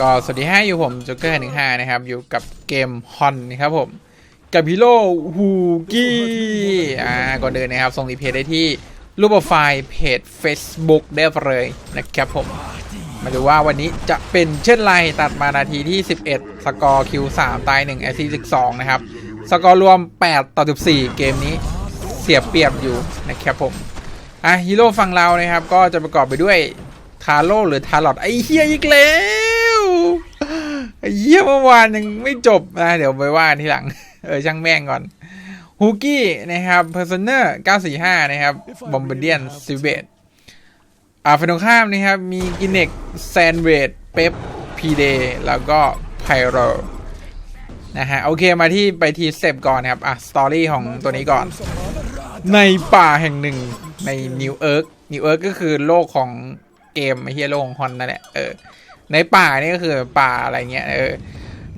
ก็สวัสดีให้อยู่ผมจ็กเกอร์หนึ่งห้านะครับ อยู่กับเกมฮอนนะครับผม กับฮีโร่ฮูกี้อ่าก่อนเดินนะครับส่งรีเพย์ได้ที่รูปโปรไฟล์เพจ Facebook ได้เลยนะครับผม มาดูว่าวันนี้จะเป็นเช่นไรตัดมานาทีที่ 11 สกอร์ Q3 ตาย1 AC 12 นะครับ สกอร์รวม 8 ต่อ 14 เกมนี้เสียเปรียบอยู่นะครับผมอะฮีโร่ฝั่งเรานะครับ ก็จะประกอบไปด้วยทาโร่หรือทารลอตไอเฮียอีกแล้ว เฮียเมื่อวานยังไม่จบนะเดี๋ยวไปว่าทีหลัง เออช่างแม่งก่อนฮูกี้นะครับเพอร์เซเนอร์945 นะครับบอมเบเดียนซิเบตอ่าฝั่งตรงข้ามนะครับ มีกินเน็กแซนเวดเป๊ปพีเดแล้วก็ไพโรนะฮะ โอเคมาที่ไปทีสเต็ปก่อนนะครับ อะ สตอรี่ของตัวนี้ก่อน ในป่าแห่งหนึ่งในนิวเอิร์กนิวเอิร์กก็คือโลกของเกมไอเฮียโลกของฮอนนั่นแหละเออ ในป่านี่ก็คือป่าอะไรเงี้ยเออ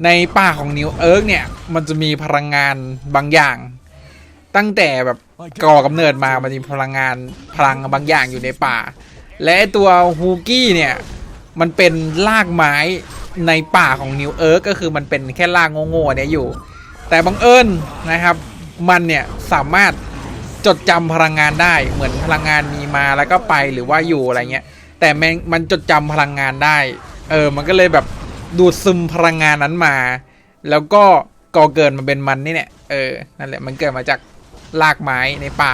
ในป่าของนิวเอิร์กเนี่ย มันจะมีพลังงานบางอย่าง ตั้งแต่แบบก่อกำเนิดมามันมีพลังงานพลังบางอย่างอยู่ในป่า และตัวฮูกี้เนี่ยมันเป็นรากไม้ในป่าของนิวเอิร์กก็คือมันเป็นแค่รากโง่ๆเนี่ยอยู่ แต่บังเอิญนะครับ มันเนี่ยสามารถจดจำพลังงานได้เหมือนพลังงานมีมาแล้วก็ไปหรือว่าอยู่อะไรเงี้ยแต่มงมันจดจำพลังงานได้ เออ มันก็เลยแบบดูดซึมพลังงานนั้นมา แล้วก็ก่อเกิดมาเป็นมันนี่แหละเออ นั่นแหละ มันเกิดมาจากรากไม้ในป่า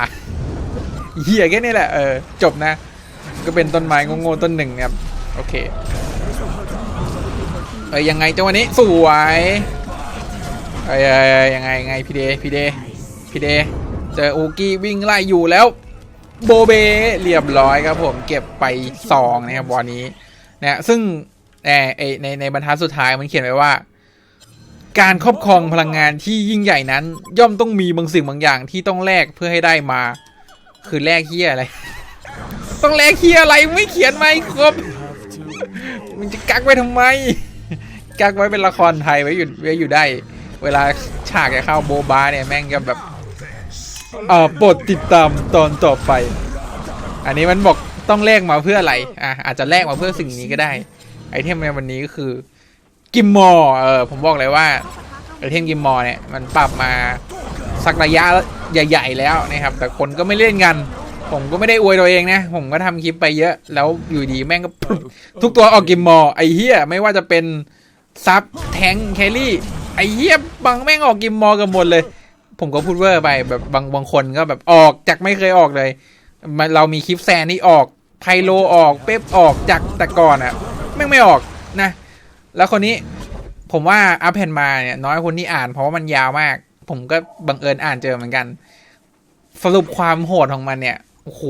เหี้ยแค่นี้แหละ เออ จบนะ ก็เป็นต้นไม้โง่ๆต้นหนึ่งนะครับ โอเค เอ้ยยังไงจังวะนี้สวยเอ้ยยังไงยังไงพี่เดพี่เดพี่เดเจออูกี้วิ่งไล่อยู่แล้ว โบเบเรียบร้อยครับผมเก็บไปสองนะครับวันนี้นะซึ่ง เออเออในในบรรทัดสุดท้ายมันเขียนไว้ว่า การครอบครองพลังงานที่ยิ่งใหญ่นั้น ย่อมต้องมีบางสิ่งบางอย่างที่ต้องแลกเพื่อให้ได้มา คือแลกเฮียอะไร ต้องแลกเฮียอะไรไม่เขียนไม่ครบมึงจะกักไว้ทำไม กักไว้เป็นละครไทยไว้อยู่ไว้อยู่ได้ เวลาฉากจะเข้าโบบาเนี่ยแม่งก็แบบเอ่อโปรดติดตามตอนต่อไป อันนี้มันบอกต้องแลกมาเพื่ออะไร อะอาจจะแลกมาเพื่อสิ่งนี้ก็ได้ ไอเทมในวันนี้ก็คือกิมมอร์เออผมบอกเลยว่าไอเทมกิมมอร์เนี่ยมันปรับมาสักระยะใหญ่ ๆ แล้วนะครับ แต่คนก็ไม่เล่นกัน ผมก็ไม่ได้อวยตัวเองนะ ผมก็ทำคลิปไปเยอะ แล้วอยู่ดีแม่งก็ทุกตัวออกกิมมอร์ไอเฮียไม่ว่าจะเป็นซับแทงแครี่ไอเฮียบางแม่งออกกิมมอร์กันหมดเลย ผมก็พูดเวอร์ไปแบบบางบางคนก็แบบออกจากไม่เคยออกเลยมันเรามีคลิปแซนนี่ออกไพโลออกเป๊ปออกจากแต่ก่อนอะ่ะ แม่งไม่ออกนะ แล้วคนนี้ผมว่าอัพเพนมาเนี่ยน้อยคนที่อ่านเพราะว่ามันยาวมาก ผมก็บังเอิญอ่านเจอเหมือนกัน สรุปความโหดของมันเนี่ยโอ้โห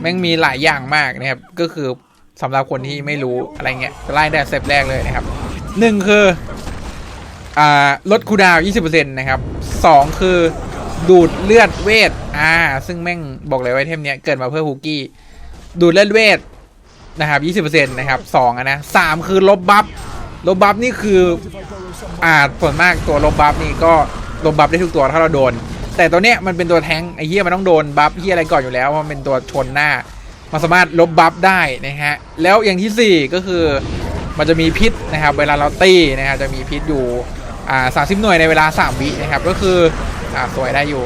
แม่งมีหลายอย่างมากนะครับ ก็คือสำหรับคนที่ไม่รู้อะไรเงี้ยไล่ได้เต็ปแรกเลยนะครับหนึ่งคืออ่าลดคูดาว 20%นะครับสองคือดูดเลือดเวท อ่า ซึ่งแม่งบอกเลยว่าไอเทมเนี้ยเกิดมาเพื่อฮูกี้ ดูดเลือดเวท นะครับ20%นะครับสองอะนะสามคือลบบัฟลบบัฟนี่คืออ่าส่วนมากตัวลบบัฟนี่ก็ลบบัฟได้ทุกตัวถ้าเราโดน แต่ตัวเนี้ยมันเป็นตัวแทงไอ้เหี้ยมันต้องโดนบัฟเหี้ยอะไรก่อนอยู่แล้วเพราะมันเป็นตัวชนหน้า มันสามารถลบบัฟได้นะฮะแล้วอย่างที่สี่ก็คือมันจะมีพิษนะครับ เวลาเราตีนะครับจะมีพิษอยู่อ่าสามสิบหน่วยในเวลาสามวินะครับ ก็คืออ่าสวยได้อยู่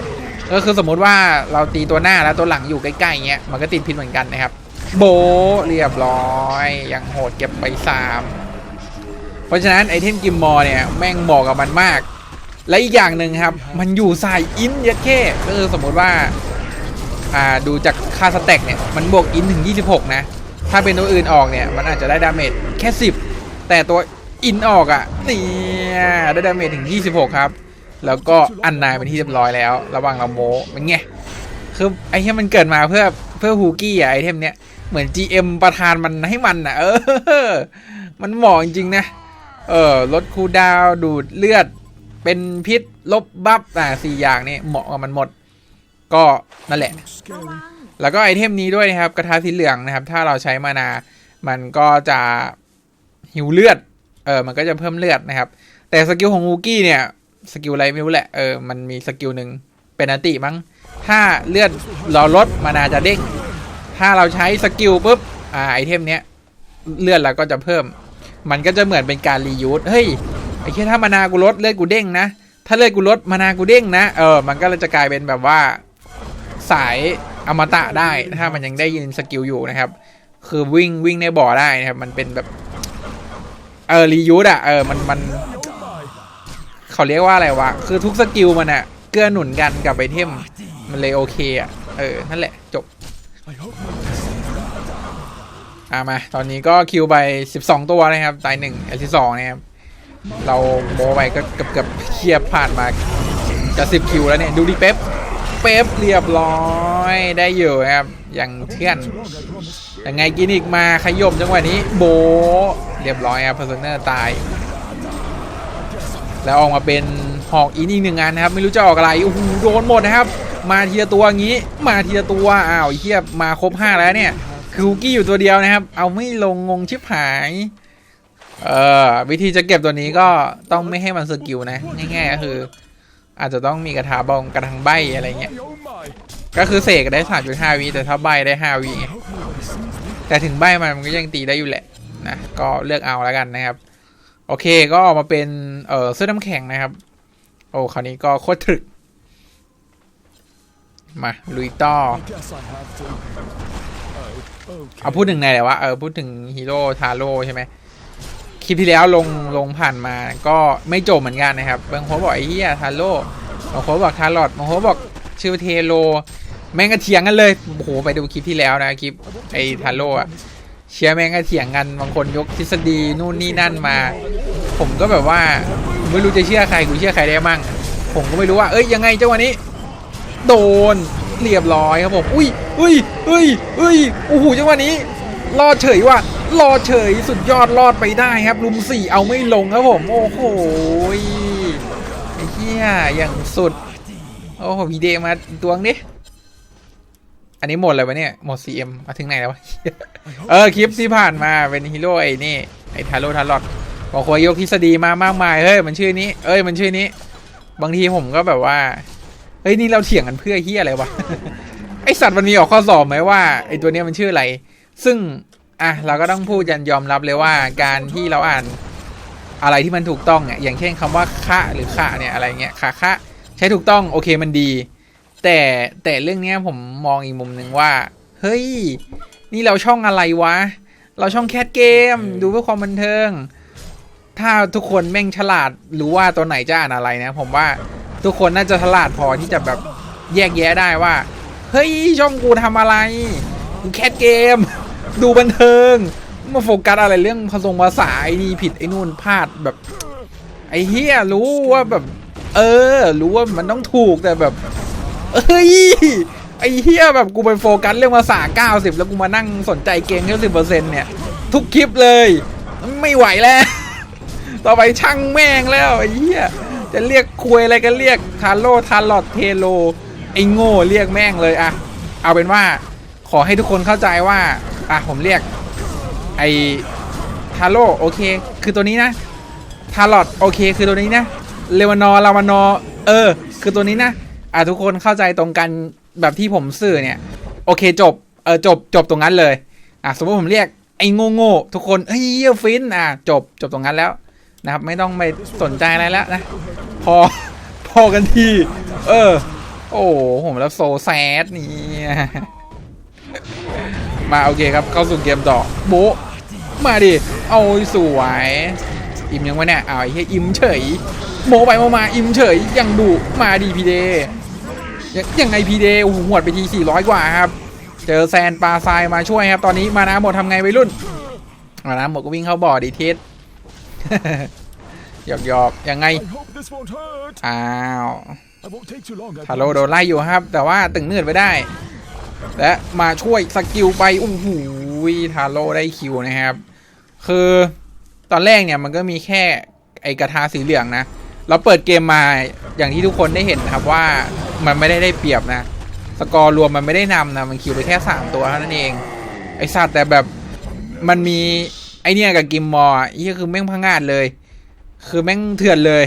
ก็คือสมมุติว่าเราตีตัวหน้าแล้วตัวหลังอยู่ใกล้ๆเงี้ยมันก็ติดพิษเหมือนกันนะครับ โบเรียบร้อยยังโหดเก็บไปสามเพราะฉะนั้นไอเทมกิมมอร์เนี่ยแม่งเหมาะกับมันมาก และอีกอย่างหนึ่งครับ มันอยู่สายอินยัดเข้ก็คือสมมติว่าอ่าดูจากค่าสแต็กเนี่ยมันบวกอินถึง 26 นะ ถ้าเป็นตัวอื่นออกเนี่ยมันอาจจะได้ดาเมจแค่ 10 แต่ตัวอินออกอะ่ะเนี่ยได้ดาเมจถึง 26 ครับ แล้วก็อันนายเป็นที่เรียบร้อยแล้ว ระว่างเราโมเป็นไงคือไอเทมมันเกิดมาเพื่อเพื่อฮูกี้อะไอเทมเนี้ย เหมือน GM ประทานมันให้มันอะเออ มันเหมาะจริงๆนะ เออลดคูดาวดูดเลือด เป็นพิษ ลบบัฟอ่าสี่อย่างนี้เหมาะกับมันหมด ก็นั่นแหละ แล้วก็ไอเทมนี้ด้วยนะครับ กระทะสีเหลืองนะครับ ถ้าเราใช้มานา มันก็จะหิวเลือด เออ มันก็จะเพิ่มเลือดนะครับ แต่สกิลของวูกี้เนี่ย สกิลอะไรไม่รู้แหละ เออ มันมีสกิลหนึ่งเป็นอันติมั้ง ถ้าเลือดเราลดมานาจะเด้ง ถ้าเราใช้สกิลปุ๊บอ่าไอเทมเนี้ยเลือดเราก็จะเพิ่ม มันก็จะเหมือนเป็นการรียูสเฮ้ยไอ้แค่ถ้ามานากูลดเลือดกูเด้งนะ ถ้าเลือดกูลดมานากูเด้งนะเออมันก็จะกลายเป็นแบบว่าสายอมตะได้ถ้ามันยังได้ยินสกิลอยู่นะครับ คือวิ่งวิ่งในบ่อได้นะครับ มันเป็นแบบเออรียูสอะเออมันมันเขาเรียกว่าอะไรวะคือทุกสกิลมันอะเกื้อหนุนกันกับไอเทมมันเลยโอเคอะเออนั่นแหละจบ อะมา ตอนนี้ก็คิวไป 12 ตัวนะครับ ตายหนึ่งเอลที่สองนะครับ เราโมไปก็เกือบเกือบเทียบผ่านมา จะ10คิวแล้วเนี่ย ดูดิเป๊ป เป๊ปเรียบร้อยได้อยู่นะครับ อย่างเทื่อนยังไงกินอีกมาขยมจังหวะนี้โบ เรียบร้อยครับเพอร์เซนเนอร์ตาย แล้วออกมาเป็นหอกอินอีกหนึ่งงานนะครับ ไม่รู้จะออกอะไรโอ้โหโดนหมดนะครับ มาทีละตัวงี้ มาทีละตัวอ้าวเทียบมาครบห้าแล้วเนี่ยคือคุกกี้อยู่ตัวเดียวนะครับ เอาไม่ลงงงชิบหายเอ่อวิธีจะเก็บตัวนี้ก็ต้องไม่ให้มันสกิลนะง่ายๆก็คือ อาจจะต้องมีกระทาบองกระทังใบอะไรเงี้ยก็คือเสกได้สามจุดห้าวิแต่ถ้าใบได้ห้าวิแต่ถึงใบมันมันก็ยังตีได้อยู่แหละนะก็เลือกเอาแล้วกันนะครับ โอเคก็ออกมาเป็นเออเสื้อน้ำแข็งนะครับ โอ้คราวนี้ก็โคตรถึก มาลุยต่อเอาพูดถึงไหนแต่ว่าเออพูดถึงฮีโร่ทาโร่ใช่ไหมคลิปที่แล้วลงลงผ่านมาก็ไม่จบเหมือนกันนะครับบางคนบอกไอ้เหี้ยทาโร่บางคนบอกทารอดบางคนบอกชื่อเทโล แม่งก็เถียงกันเลยโอ้โหไปดูคลิปที่แล้วนะคลิปไอ้ทาโร่อะ เชียร์แม่งก็เถียงกันบางคนยกทฤษฎีนู่นนี่นั่นมา ผมก็แบบว่าไม่รู้จะเชื่อใครกูเชื่อใครได้มั่งผมก็ไม่รู้ว่าเอ้ยยังไงเจ้าวันนี้ โดนเรียบร้อยครับผมอุ้ยอุ้ยอุ้ยอุ้ยโอ้โหจังหวะนี้ รอดเฉยว่ะรอดเฉยสุดยอดรอดไปได้ครับลุมสี่เอาไม่ลงครับผมโอ้โหไอ้เหี้ยอย่างสุดโอ้โหวีเดมาตวงดิ อันนี้หมดเลยวะเนี่ยหมด CM มาถึงไหนแล้ววะ เออ คลิปที่ผ่านมาเป็นฮีโร่ไอ้นี่ ไอ้ทาโร่ทารอดบอกว่ายกทฤษฎีมามากมาย เฮ้ย มันชื่อนี้ เอ้ย มันชื่อนี้ บางทีผมก็แบบว่า เฮ้ย นี่เราเถียงกันเพื่อเฮียอะไรวะ ไอสัตว์มันมีออกข้อสอบไหมว่าไอตัวเนี้ยมันชื่ออะไร ซึ่ง อะ เราก็ต้องพูดยันยอมรับเลยว่าการที่เราอ่านอะไรที่มันถูกต้องเนี่ยอย่างเช่นคำว่าคะหรือคะเนี่ยอะไรเงี้ยคะคะใช้ถูกต้องโอเคมันดี แต่แต่เรื่องเนี้ยผมมองอีกมุมหนึ่งว่า เฮ้ย นี่เราช่องอะไรวะ เราช่องแคสเกม ดูเพื่อความบันเทิง ถ้าทุกคนแม่งฉลาดรู้ว่าตัวไหนจะอ่านอะไรนะ ผมว่าทุกคนน่าจะฉลาดพอที่จะแบบแยกแยะได้ว่า เฮ้ย ช่องกูทำอะไรกูแคสเกม ดูบันเทิง มาโฟกัสอะไรเรื่องผสมภาษาไอ้นี่ผิดไอ้นู่นพลาดแบบ ไอ้เฮียรู้ว่าแบบ เออ รู้ว่ามันต้องถูกแต่แบบ เอ้ย ไอ้เฮียแบบกูไปโฟกัสเรื่องภาษา 90 แล้วกูมานั่งสนใจเกมแค่สิบเปอร์เซ็นต์เนี่ย ทุกคลิปเลย ไม่ไหวแล้ว ต่อไปช่างแม่งแล้ว ไอ้เหี้ยจะเรียกคุยอะไรกันเรียกทาโร่ทาลอดเทโล ไอ้โง่เรียกแม่งเลยอะเอาเป็นว่าขอให้ทุกคนเข้าใจว่าอะผมเรียก ไอทาโร่โอเค คือตัวนี้นะทาลอดโอเค คือตัวนี้นะเลวานอลาวานอเออ คือตัวนี้นะ อะทุกคนเข้าใจตรงกันแบบที่ผมสื่อเนี่ย โอเคจบเออจบจบตรงนั้นเลยอะสมมติผมเรียกไอ้โง่โง่ทุกคนเฮ้ยเยฟินอะจบจบตรงนั้นแล้วนะครับ ไม่ต้องไปสนใจอะไรแล้วนะ พอพอกันที เออ โอ้โหผมแล้วโซแซดนี่มาโอเคครับเข้าสู่เกมต่อโบมาดิ เอาสวย อิมยังวะเนี่ยอ้าวไอ้เหี้ยอิมเฉย โมไปโมมาอิมเฉยยังดุมาดีพีเดยังไงพีเดโอ้โหหวดไปที400 กว่าครับ เจอแซนปลาทรายมาช่วยครับ ตอนนี้มานาหมดทำไงวัยรุ่นมานาหมดก็วิ่งเข้าบ่อดีเทสหยอกหยอกๆยังไง I hope this won't hurt. อ้าว I won't take too long. I ทาโร่โดนไล่อยู่ครับ แต่ว่าตึงเนืดไปได้ และมาช่วยสกิลไปโอ้โหทาโร่ได้คิวนะครับ คือ ตอนแรกเนี่ยมันก็มีแค่ไอกระทาสีเหลืองนะ เราเปิดเกมมาอย่างที่ทุกคนได้เห็นครับว่ามันไม่ได้ได้เปรียบนะ สกอร์รวมมันไม่ได้นำนะ มันคิวไปแค่ 3 ตัวเท่านั้นเอง ไอสัตว์แต่แบบมันมีไอเนี่ยกับกิมมอร์นี่คือแม่งพังงาดเลย คือแม่งเถื่อนเลย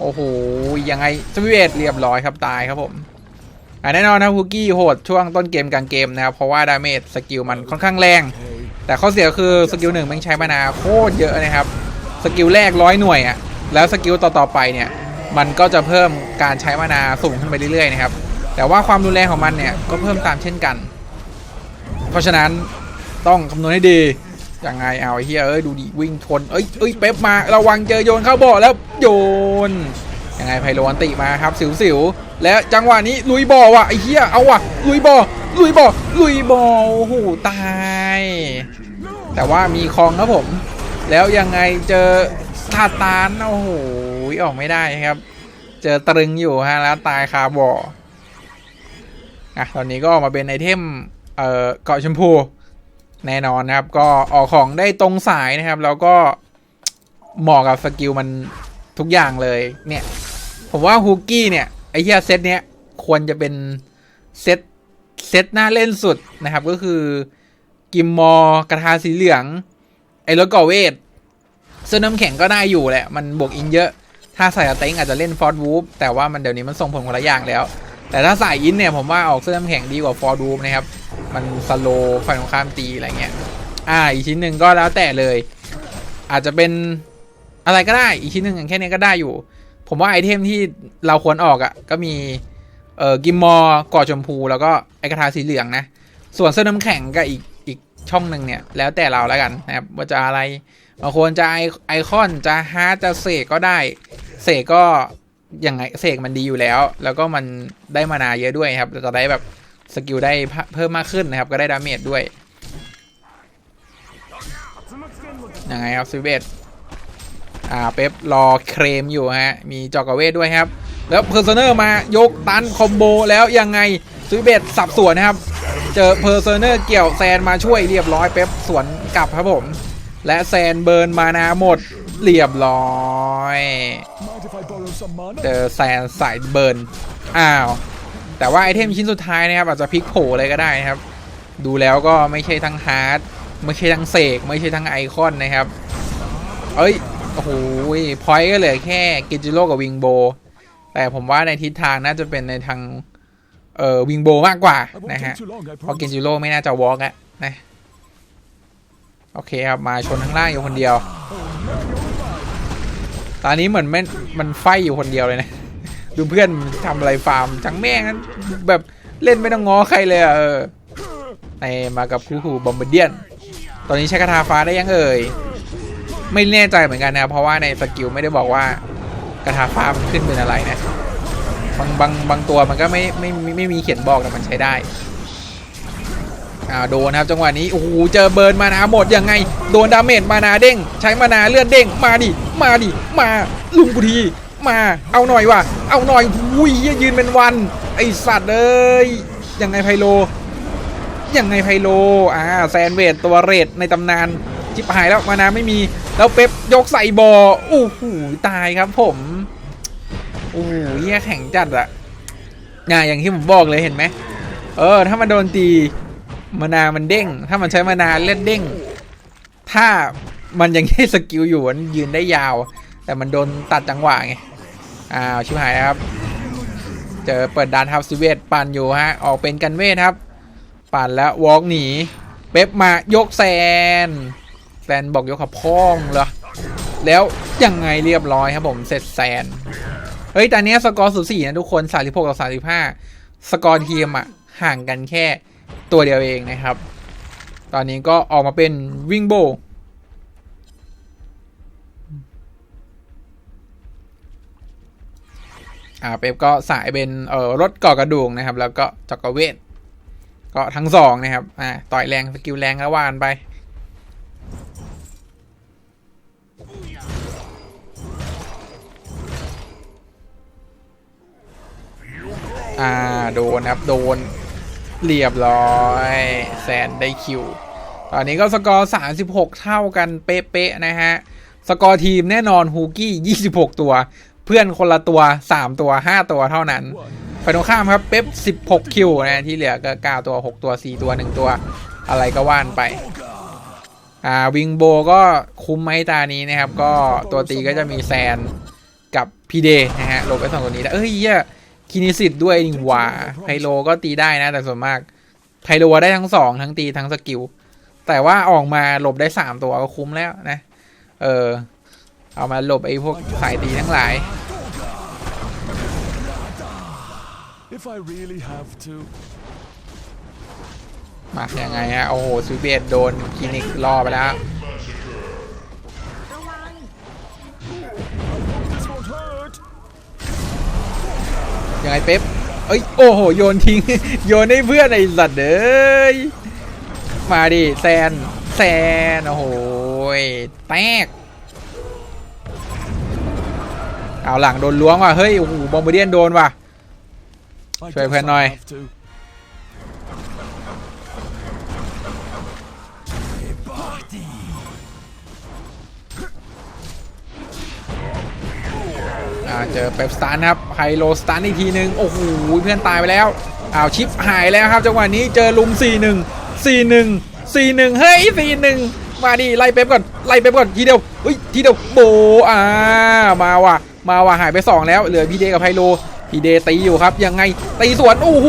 โอ้โหยังไงสวิเวตเรียบร้อยครับตายครับผม แน่นอนนะฮูกี้โหดช่วงต้นเกมกลางเกมนะครับเพราะว่าดาเมจสกิลมันค่อนข้างแรง แต่ข้อเสียคือสกิลหนึ่งแม่งใช้มานาโคตรเยอะนะครับสกิลแรกร้อยหน่วยอะ่ะแล้วสกิลต่อๆไปเนี่ยมันก็จะเพิ่มการใช้มานาสูงขึ้นไปเรื่อยๆนะครับแต่ว่าความรุนแรงของมันเนี่ยก็เพิ่มตามเช่นกัน เพราะฉะนั้นต้องคำนวณให้ดียังไงเอาเฮียเอ้ยดูดิวิ่งชนเอ้ยเอ้ยเป๊ปมาระวังเจอโยนเข้าบ่อแล้วโยนยังไงไพโลอันติมาครับสิวสิวๆ และจังหวะนี้ลุยบ่อว่ะไอ้เหี้ยเอาว่ะลุยบ่อลุยบ่อลุยบ่อโอ้โหตาย แต่ว่ามีคลองครับผม แล้วยังไงเจอทาตานโอ้โหออกไม่ได้ครับ เจอตรึงอยู่ฮะแล้วตายคาบ่ออะตอนนี้ก็ออกมาเป็นไอเทมเอ่อเกาะชมพูแน่นอนนะครับ ก็ออกของได้ตรงสายนะครับ แล้วก็เหมาะกับสกิลมันทุกอย่างเลยเนี่ย ผมว่าฮูกี้เนี่ย ไอ้เหี้ยเซตเนี้ยควรจะเป็นเซตเซตหน้าเล่นสุดนะครับ ก็คือกิมมอร์กระทาสีเหลือง ไอ้รถก่อเวทเสื้อน้ำแข็งก็ได้อยู่แหละ มันบวกอินเยอะ ถ้าใส่เต็งอาจจะเล่นฟอร์ดวูฟแต่ว่ามันเดี๋ยวนี้มันส่งผลคนละอย่างแล้ว แต่ถ้าใส่อินเนี่ยผมว่าออกเสื้อน้ำแข็งดีกว่าฟอร์ดวูฟนะครับ มันสโลว์ฝ่ายตรงข้ามตีอะไรเงี้ย อ่า อีกชิ้นหนึ่งก็แล้วแต่เลย อาจจะเป็นอะไรก็ได้ อีกชิ้นหนึ่งอย่างแค่นี้ก็ได้อยู่ ผมว่าไอเทมที่เราควรออกอะ่ะ ก็มี เอ่อ กิมมอร์กอดชมพู แล้วก็ไอกระทาสีเหลืองนะ ส่วนเสื้อน้ำแข็งก็อีกอีกช่องหนึ่งเนี่ย แล้วแต่เราแล้วกันนะครับ ว่าจะอะไรบางคนจะไอไอคอนจะฮาร์ดจะเสกก็ได้ เสกก็ยังไงเสกมันดีอยู่แล้ว แล้วก็มันได้มานาเยอะด้วยครับจะได้แบบสกิลได้เพิ่มมากขึ้นนะครับ ก็ได้ดาเมจด้วยยังไงครับซิเบต อ่าเป๊ปรอเครมอยู่ฮะ มีจอกเวทด้วยครับ แล้วเพอร์เซเนอร์มายกตันคอมโบแล้วยังไงซูเบตสับสวนนะครับ เจอเพอร์เซเนอร์เกี่ยวแซนมาช่วยเรียบร้อยเป๊ปสวนกลับครับผม และแซนเบิร์นมานาหมดเรียบร้อย เจอแซนสายเบิร์นอ้าว แต่ว่าไอเทมชิ้นสุดท้ายนะครับ อาจจะพลิกโผเลยก็ได้นะครับ ดูแล้วก็ไม่ใช่ทั้งฮาร์ดไม่ใช่ทั้งเสกไม่ใช่ทั้งไอคอนนะครับ เอ้ย โอ้โหพอยต์ก็เหลือแค่กิจิโร่กับวิงโบ แต่ผมว่าในทิศทางน่าจะเป็นในทางเอ่อวิงโบมากกว่า I won't นะฮะ take too long, I เพราะ promise. กินจิโร่ไม่น่าจะวอล์กอะนะโอเคครับมาชนข้างล่างอยู่คนเดียว ตอนนี้เหมือนมันมันไฟอยู่คนเดียวเลยนะ ดูเพื่อนทำอะไรฟาร์มจังแม่งนั้นแบบเล่นไม่ต้องง้อใครเลยอะเออไอมากับคูคูบอมบ์เดียน ตอนนี้ใช้คาถาฟ้าได้ยังเอ่ย ไม่แน่ใจเหมือนกันนะเพราะว่าในสกิลไม่ได้บอกว่ากระทาฟ้ามันขึ้นเป็นอะไรนะบางบางบางตัวมันก็ไม่ไม่ไม่ไม่มีเขียนบอกแต่มันใช้ได้อ่าโดนะครับจังหวะนี้โอ้โหเจอเบิร์นมานาหมดยังไง โดนดาเมจมานาเด้ง ใช้มานาเลื่อนเด้งมาดิมาดิมาลุงกูทีมาเอาหน่อยว่ะเอาหน่อยหุยยยืนเป็นวันไอสัตว์เอ้ยยังไงไพโลยังไงไพโลอ่าแซนเวดตัวเรดในตำนาน จิบหายแล้วมานาไม่มีแล้วเป๊ปยกใส่บอโอ้โหตายครับผมโอ้โหเหี้ยแข็งจัดอะน่อย่างที่ผมบอกเลยเห็นไหมเออ ถ้ามันโดนตีมานามันเด้ง ถ้ามันใช้มานาเล่นเด้ง ถ้ามันยังให้สกิลอยู่มันยืนได้ยาว แต่มันโดนตัดจังหวะไงอ้าวชิบหายครับ เจอเปิดดานทับซิเวตปั่นอยู่ฮะ ออกเป็นกันเวทครับ ปั่นแล้ววอล์กหนี เป๊ปมายกแซน แซนบอกยกขับพ้องเหรอแล้วยังไงเรียบร้อยครับผมเสร็จแซนเฮ้ยตอนนี้สกอร์สูสีนะทุกคน36กับ35 สกอร์ทีมอะห่างกันแค่ตัวเดียวเองนะครับ ตอนนี้ก็ออกมาเป็นวิงโบอ่าเป๊ปก็สายเป็นเอ่อรถก่อกระดูกนะครับ แล้วก็จักรเวทก็ทั้งสองนะครับอ่าต่อยแรงสกิลแรงก็ว่ากันไป อ่าโดนครับโดนเรียบร้อยแซนได้คิว ตอนนี้ก็สกอร์ 36 เท่ากันเป๊ะๆนะฮะ สกอร์ทีมแน่นอนฮูกี้ 26 ตัว เพื่อนคนละตัว 3 ตัว 5 ตัวเท่านั้นฝ่ายตรงข้ามครับเป๊ป16 คิวนะที่เหลือก็ 9 ตัว 6 ตัว 4 ตัว 1 ตัว อะไรก็ว่านไปอ่าวิงโบก็คุ้มไหมตานี้นะครับ ก็ตัวตีก็จะมีแซนกับพีเดนะฮะลงไปสองตัวนี้แล้วเอ้ยเหี้ย คินิสิตด้วยนี่หว่าไพโลก็ตีได้นะ แต่ส่วนมากไพโลได้ทั้งสองทั้งตีทั้งสกิล แต่ว่าออกมาหลบได้สามตัวก็คุ้มแล้วนะ เออ เอามาหลบไอ้พวกสายตีทั้งหลาย If I really have to. มายังไงฮะ โอ้โหสวีเบตโดนคลินิกล่อไปแล้ว ยังไงเป๊ปเอ้ยโอ้โหโยนทิ้ง โยนให้เพื่อนไอ้สัตว์เอ้ยมาดิแซนแซนโอ้โหแตกเอาหลังโดนล้วงว่ะเฮ้ยโอ้โหบอมเบเดียนโดนว่ะช่วยเพื่อนหน่อย เจอเป๊ปสตันครับไฮโลสตันอีกทีหนึ่งโอ้โหเพื่อนตายไปแล้วอ้าวชิปหายแล้วครับจังหวะนี้เจอลุม 4 1 4 1 4 1 เฮ้ย 4 1 มาดิไล่เป๊ปก่อนไล่เป๊ปก่อนทีเดียวเฮ้ยทีเดียวโบอ่ามาว่ะมาว่ะหายไป 2 แล้วเหลือพีเดกับไฮโลพีเดตีอยู่ครับยังไงตีสวนโอ้โห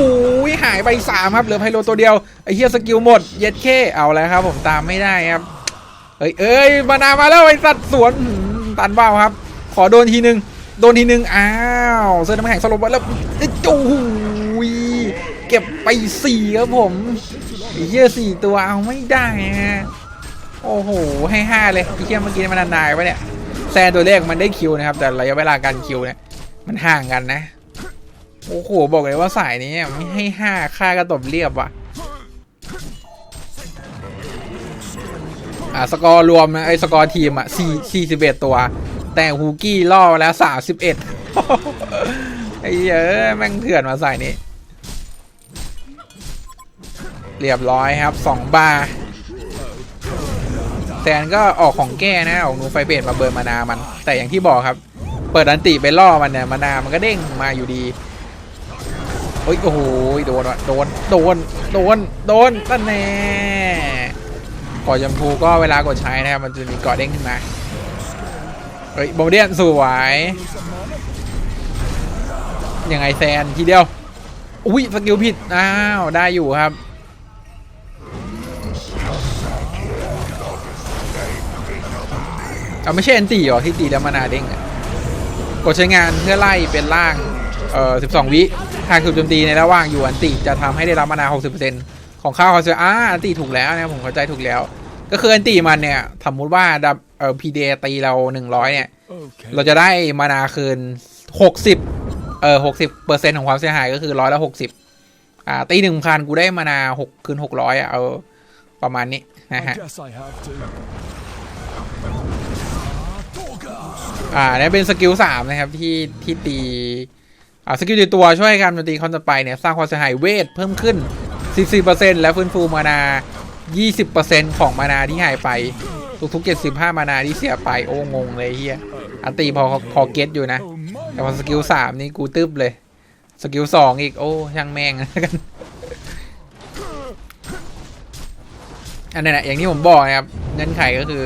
หายไป 3 ครับเหลือไฮโลตัวเดียวไอ้เฮียสกิลหมดเย็ดเข้เอาแล้วครับ ผมตามไม่ได้ครับเอ้ยเอ้ยมานามาแล้วไอสัตว์สวนตันเบ้าครับ ขอโดนทีหนึ่ง โดนทีนึง อ้าว เสื้อน้ำแข็งสลบไปแล้วจูยเก็บไปสี่ครับผมเหี้ยสี่ตัวเอาไม่ได้ฮะโอ้โห ให้ห้าเลยไอ้เหี้ยเมื่อกี้มันนานๆไปเนี่ย แซนตัวเลขมันได้คิวนะครับ แต่ระยะเวลาการคิวเนี่ย มันห่างกันนะ โอ้โห บอกเลยว่าสายนี้ไม่ให้ห้าค่ากระตบเรียบว่ะอ่าสกอร์รวมนะไอ้สกอร์ทีมอะสี่สี่สิบเอ็ดตัว แต่ฮูกี้ล่อแล้วสามสิบเอ็ดไอ้เยอะแม่งเถื่อนมาใส่นี้ เรียบร้อยครับสองบาร์แซนก็ออกของแก้นะออกนูไฟเบรดมาเบิร์นมานามัน แต่อย่างที่บอกครับ เปิดอันติไปล่อมันเนี่ยมานามันก็เด้งมาอยู่ดีโอ้ยโอ้โหโดนวะโดนโดนโดนโดนนั่นแน่ก่อชมพูก็เวลากดใช้นะครับมันจะมีกาะเด้งขึ้นมา เฮ้ยบอมเดียนสวยยังไงแซนทีเดียว อุ้ยสกิลผิด อ้าว ได้อยู่ครับ เอาไม่ใช่แอนตี้หรอ ที่ตีแล้วมานาเด้งกดใช้งานเพื่อไล่เป็นล่าง เอ่อ 12 วิหากถูกโจมตีในระหว่างอยู่อันติจะทำให้ได้รับมานา 60%ของข้าวเขาจะอ่าอันติถูกแล้วนะผมเข้าใจถูกแล้ว ก็คืออันติมันเนี่ยสมมุติว่าดับ เอ่อพีเดตีเรา100เนี่ย Okay. เราจะได้มานาคืน60เออ60เปอร์เซ็นต์ของความเสียหายก็คือร้อยละ60อ่า ตีหนึ่งพันกูได้มานา6คืน600อะ เออประมาณนี้นะ I ฮะ guess I have to. อ่านี่เป็นสกิลสามนะครับ ที่ที่ตี อ่า สกิลตีตัวช่วยการโจมตีคอนต่อไปเนี่ย สร้างความเสียหายเวทเพิ่มขึ้น 14%และฟื้นฟูมานา 20%ของมานาที่หายไป ทุกๆ75มานาที่เสียไปโอ้งงเลยเฮียอันตีพอพอเก็ตอยู่นะ Oh แต่ my. พอสกิลสามนี่กูตึ๊บเลย สกิลสองอีกโอ้ช่างแม่งแล้วกันอันนั้นแหละอย่างที่ผมบอกนะครับเงื่อนไขก็คือ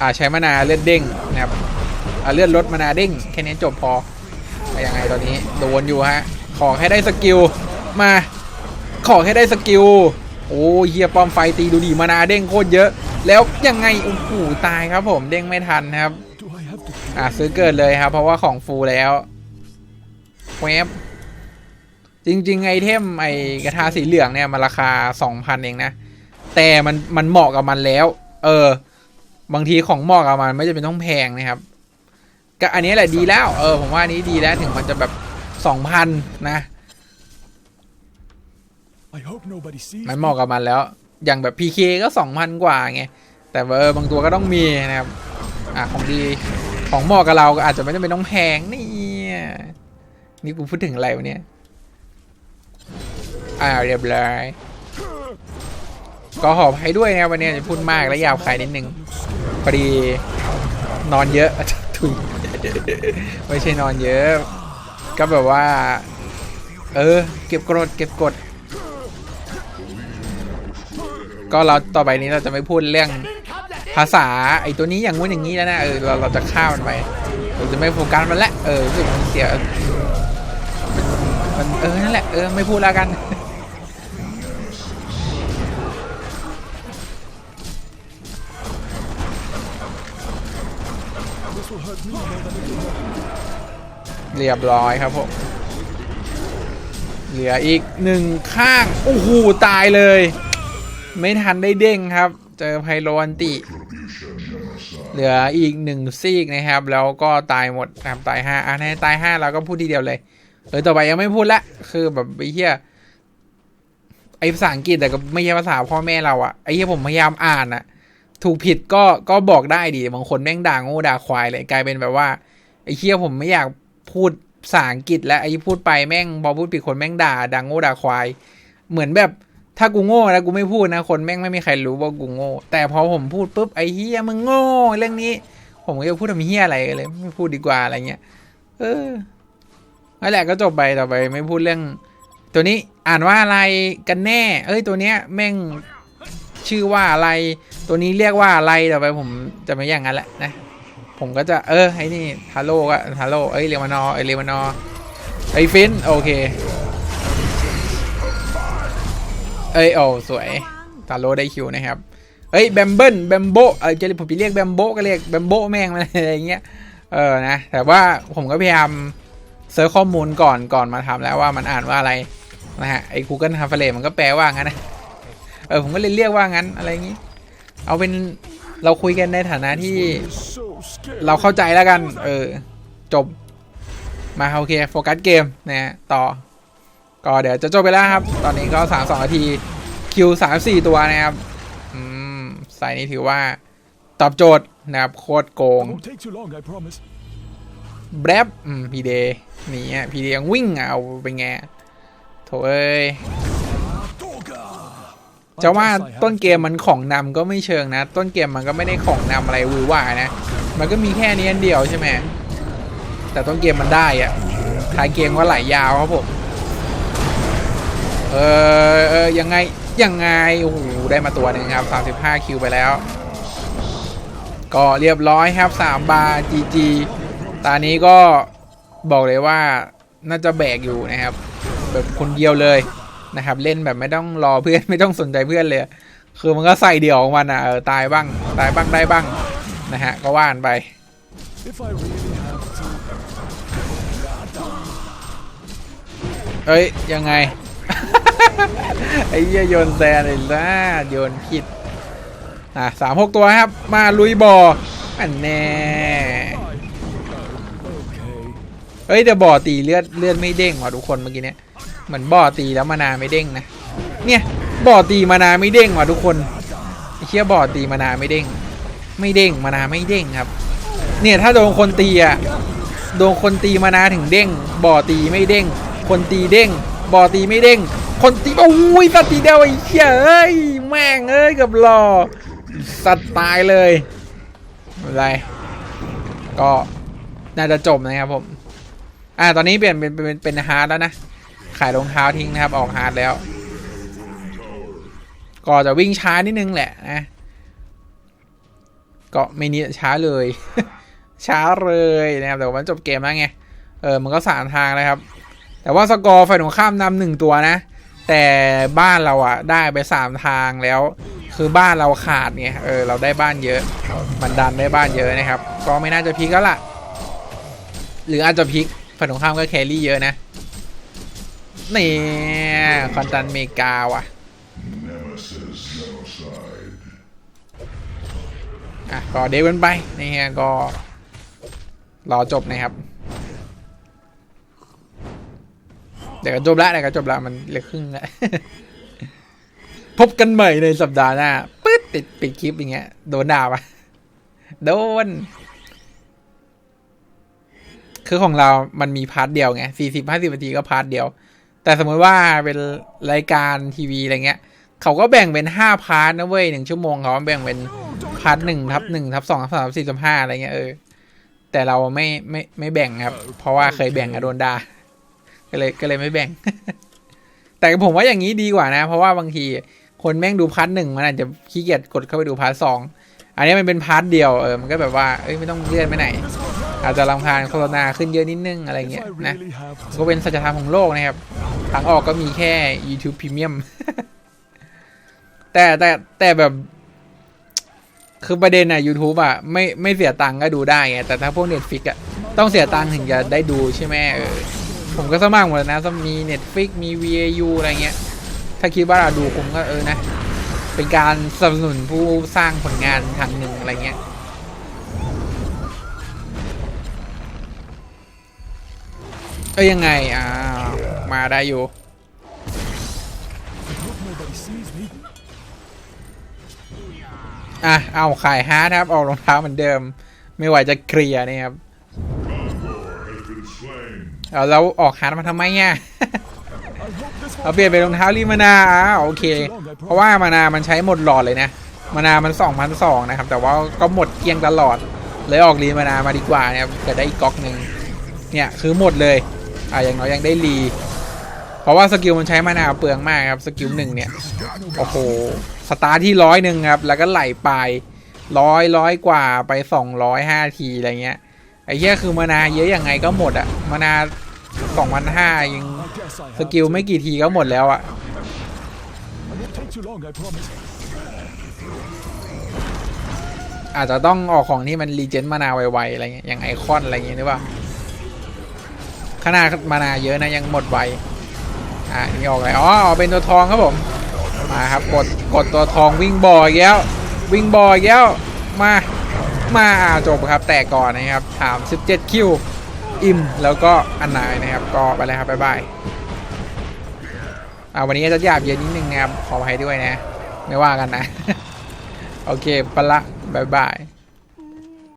อ่าใช้มานาเลือดเด้งนะครับอ่าเลือดลดมานาเด้งแค่นี้จบพอไปยังไงตอนนี้โดนอยู่ฮะ ขอให้ได้สกิลมา ขอให้ได้สกิล โอ้เฮียป้อมไฟตีดูดีมานาเด้งโคตรเยอะ แล้วยังไงโอ้โหตายครับผมเด้งไม่ทันครับอะซื้อเกิดเลยครับ เพราะว่าของฟูลแล้วเวฟจริง ๆ ไอเทมไอกระทาสีเหลืองเนี่ยมันราคา2,000เองนะ แต่มันมันเหมาะกับมันแล้ว เออ บางทีของเหมาะกับมันไม่จำเป็นต้องแพงนะครับ ก็อันนี้แหละดีแล้ว เออ ผมว่านี้ดีแล้วถึงมันจะแบบ2,000นะ มันเหมาะกับมันแล้ว อย่างแบบ PK ก็ 2,000 กว่าไง แต่เออบางตัวก็ต้องมีนะครับ อะของดีของเหมาะกับเราก็อาจจะไม่จำเป็นต้องแพงนี่ นี่กูพูดถึงอะไรวะเนี่ย อ่าเรียบร้อยก็ขออภัยด้วยนะวันนี้จะพูดมากและยาวคายนิดนึงพอดีนอนเยอะทุยไม่ใช่นอนเยอะ ก็แบบว่า เออ เก็บกรดเก็บกด ก็เราต่อไปนี้เราจะไม่พูดเรื่องภาษาไอ้ตัวนี้อย่างงู้นอย่างนี้แล้วนะเออเราเราจะข้ามมันไปเราจะไม่โฟกัสมันละเออรู้สึกมันเสียมันเออนั่นแหละเออไม่พูดแล้วกันเรียบร้อยครับผมเหลืออีกหนึ่งข้างโอ้โหตายเลย ไม่ทันได้เด้งครับ เจอไพโลอันติ เหลืออีกหนึ่งซีกนะครับ แล้วก็ตายหมดครับตายห้าอะในตายห้าเราก็พูดทีเดียวเลยเออต่อไปยังไม่พูดละคือแบบไอ้เหี้ยไอ้ภาษาอังกฤษแต่ก็ไม่ใช่ภาษาพ่อแม่เราอะไอ้เหี้ยผมพยายามอ่านอะถูกผิดก็ก็บอกได้ดิบางคนแม่งด่าโง่ด่าควายเลยกลายเป็นแบบว่าไอ้เหี้ยผมไม่อยากพูดภาษาอังกฤษและไอ้พูดไปแม่งพอพูดผิดคนแม่งด่าด่าโง่ด่าควาย เหมือนแบบ ถ้ากูโง่แล้วกูไม่พูดนะคนแม่งไม่มีใครรู้ว่ากูโง่ แต่พอผมพูดปุ๊บไอ้เฮียมึงโง่เรื่องนี้ ผมก็จะพูดทำเฮียอะไรเลย ไม่พูดดีกว่าอะไรเงี้ยเออนั่นแหละก็จบไปต่อไปไม่พูดเรื่อง ตัวนี้อ่านว่าอะไรกันแน่ เอ้ยตัวเนี้ยแม่งชื่อว่าอะไร ตัวนี้เรียกว่าอะไรต่อไปผมจะไม่อย่างนั้นแหละนะ ผมก็จะเออไอ้นี่ทาโร่ก็ทาโร่เอ้ยเรวานอเอ้ยเรวานอไอ้ฟินโอเค เอ้ยโอ้สวยทาโร่ได้คิวนะครับเอ้ยแบมเบิลแบมโบเออจะผมไปเรียกแบมโบก็เรียกแบมโบแม่งอะไรอย่างเงี้ยเออนะ แต่ว่าผมก็พยายามเซิร์ชข้อมูลก่อนก่อนมาทำแล้วว่ามันอ่านว่าอะไรนะฮะไอ้ Google Translate มันก็แปลว่างั้นนะเออผมก็เลยเรียกว่างั้นอะไรอย่างงี้ เอาเป็นเราคุยกันในฐานะที่เราเข้าใจแล้วกัน เออ จบ มาโอเค โฟกัสเกมนะฮะต่อ ก็เดี๋ยวจะจบไปแล้วครับ ตอนนี้ก็สามสองนาทีคิวสามสี่ตัวนะครับ อืมสายนี้ถือว่าตอบโจทย์นะครับโคตรโกง It won't take too long, I promise. แบรบอืมพีเดหนีอะพีเดยังวิ่งอะเอาเป็นไงโถเอ้ย Toga! จะว่า I guess I have ต้นเกมมันของนำก็ไม่เชิงนะ ต้นเกมมันก็ไม่ได้ของนำอะไรหวือหวานะ มันก็มีแค่นี้อันเดียวใช่ไหมแต่ต้นเกมมันได้อะท้ายเกมก็ไหลยาวครับผม เออเออยังไง ยังไง โอ้โห ได้มาตัวหนึ่งครับ 35 คิวไปแล้ว ก็เรียบร้อยครับ 3 บาร์ GG ตานี้ก็บอกเลยว่าน่าจะแบกอยู่นะครับ แบบคนเดียวเลยนะครับ เล่นแบบไม่ต้องรอเพื่อนไม่ต้องสนใจเพื่อนเลย คือมันก็ใส่เดี่ยวของมันอะเออตายบ้าง ตายบ้างได้บ้างนะฮะ ก็ว่านไปเอ้ย ยังไง ไอ้เหี้ยโยนแซนเลยนะโยนผิด อะสามหกตัวครับ มาลุยบ่ออันแน่เฮ้ยแต่บ่อตีเลือดเลือดไม่เด้งว่ะทุกคนเมื่อกี้เนี้ยเหมือนบ่อตีแล้วมานาไม่เด้งนะเนี่ยบ่อตีมานาไม่เด้งว่ะทุกคนไอ้เชี่ยบ่อตีมานาไม่เด้ง ไม่เด้งมานาไม่เด้งครับ เนี่ยถ้าโดนคนตีอะโดนคนตีมานาถึงเด้งบ่อตีไม่เด้ง คนตีเด้งบ่อตีไม่เด้ง คนตีโอ้ยสัตว์ตีเดียวไอ้เชี่ยเอ้ยแม่งเอ้ยกับรอสัตว์ตายเลยไม่เป็นไรก็น่าจะจบนะครับผมอ่าตอนนี้เปลี่ยนเป็นเป็นเป็นฮาร์ดแล้วนะขายรองเท้าทิ้งนะครับออกฮาร์ดแล้ว ก็จะวิ่งช้านิดนึงแหละนะก็ไม่นี้ช้าเลย ช้าเลยนะครับแต่ว่ามันจบเกมแล้วไงเออมันก็สามทางแล้วครับ แต่ว่าสกอร์ฝ่ายตรงข้ามนำหนึ่งตัวนะ แต่บ้านเราอะได้ไปสามทางแล้ว คือบ้านเราขาดไงเออเราได้บ้านเยอะ มันดันได้บ้านเยอะนะครับ ก็ไม่น่าจะพลิกแล้วล่ะ หรืออาจจะพลิกฝ่ายตรงข้ามก็แครี่เยอะนะนี่คอนตันเมกาว่ะอะก็เดฟกันไปนี่ฮะก็รอจบนะครับ เดี๋ยวก็จบล้วเดี๋ยวก็จบล้วมันเหลือครึ่งแล้วพบกันใหม่ในสัปดาห์หน้าปึ๊ดติดปิดคลิปอย่างเงี้ยโดนด่าปะโดน คือของเรามันมีพาร์ทเดียวไงสี่สิบห้าสิบนาทีก็พาร์ทเดียว แต่สมมติว่าเป็นรายการทีวีอะไรเงี้ย เขาก็แบ่งเป็นห้าพาร์ทนะเว้ยหนึ่งชั่วโมงเขาแบ่งเป็นพาร์ทหนึ่งทับหนึ่งทับสองทับสามทับสี่ทับห้าอะไรเงี้ยเออแต่เราไม่ไม่ไม่แบ่งครับ เพราะว่าเคยแบ่งอะโดนด่า ก็เลยก็เลยไม่แบ่ง แต่ผมว่าอย่างนี้ดีกว่านะ เพราะว่าบางทีคนแม่งดูพาร์ทหนึ่งมันอาจจะขี้เกียจกดเข้าไปดูพาร์ทสองอันนี้มันเป็นพาร์ทเดียวเออมันก็แบบว่าเอ้ยไม่ต้องเลื่อนไปไหน อาจจะรำคาญโฆษณาขึ้นเยอะนิดนึงอะไรเงี้ยนะก็เป็นสัจธรรมของโลกนะครับทางออกก็มีแค่ YouTube Premium แต่แต่แต่แบบคือประเด็นอะ YouTube อะไม่ไม่เสียตังค์ก็ดูได้ไงแต่ถ้าพวก Netflix อะต้องเสียตังค์ถึงจะได้ดูใช่ไหมเออ ผมก็สมัครหมดแล้วนะมี Netflix มี VAU อะไรเงี้ย ถ้าคิดว่าเราดูผมก็เออนะ เป็นการสนับสนุนผู้สร้างผลงานทางหนึ่งอะไรเงี้ยเอ้ยยังไง อ่า มาได้อยู่อะ เอาขายฮาร์ดครับ ออกรองเท้าเหมือนเดิม ไม่ไหวจะเคลียร์นี่ครับ เอาแล้วออกฮาร์ดมาทำไมเนี่ย I hope this เอา won't เปลี่ยนเป็นรองเท้ารีมานาอ่าโอเค เพราะว่ามานามันใช้หมดหลอดเลยนะ มานามัน2,002นะครับ แต่ว่าก็หมดเกลี้ยงตลอด เลยออกรีมานามาดีกว่านะครับเกิดได้อีกก๊อกหนึ่งเนี่ยคือหมดเลย อ่าอย่างน้อยยังได้รี เพราะว่าสกิลมันใช้มานาเปลืองมากครับ สกิลหนึ่งเนี่ย โอ้โห สตาร์ทที่ร้อยหนึ่งครับ แล้วก็ไหลไปร้อยร้อยกว่าไปสองร้อยห้าทีอะไรเงี้ย ไอ้เหี้ยคือมานาเยอะยังไงก็หมดอะมานาสองพันห้ายังสกิลไม่กี่ทีก็หมดแล้วอะอาจจะต้องออกของที่มันรีเจนมานาไวๆอะไรเงี้ยอย่างไอคอนอะไรเงี้ยหรือเปล่าขนาดมานาเยอะนะยังหมดไวอ่านี่ออกอะไรอ๋อเป็นตัวทองครับผมมาครับกดกดตัวทองวิ่งบอยแล้ว วิ่งบอยแล้วมา มาจบครับ แต่ก่อนนะครับถาม 17 คิว อิ่มแล้วก็อันนายนะครับ ก็ไปเลยครับ บ๊ายบายอ่าวันนี้จะหยาบเย็นนิดนึงนะครับ ขออภัยด้วยนะ ไม่ว่ากันนะ โอเคปละบ๊ายบาย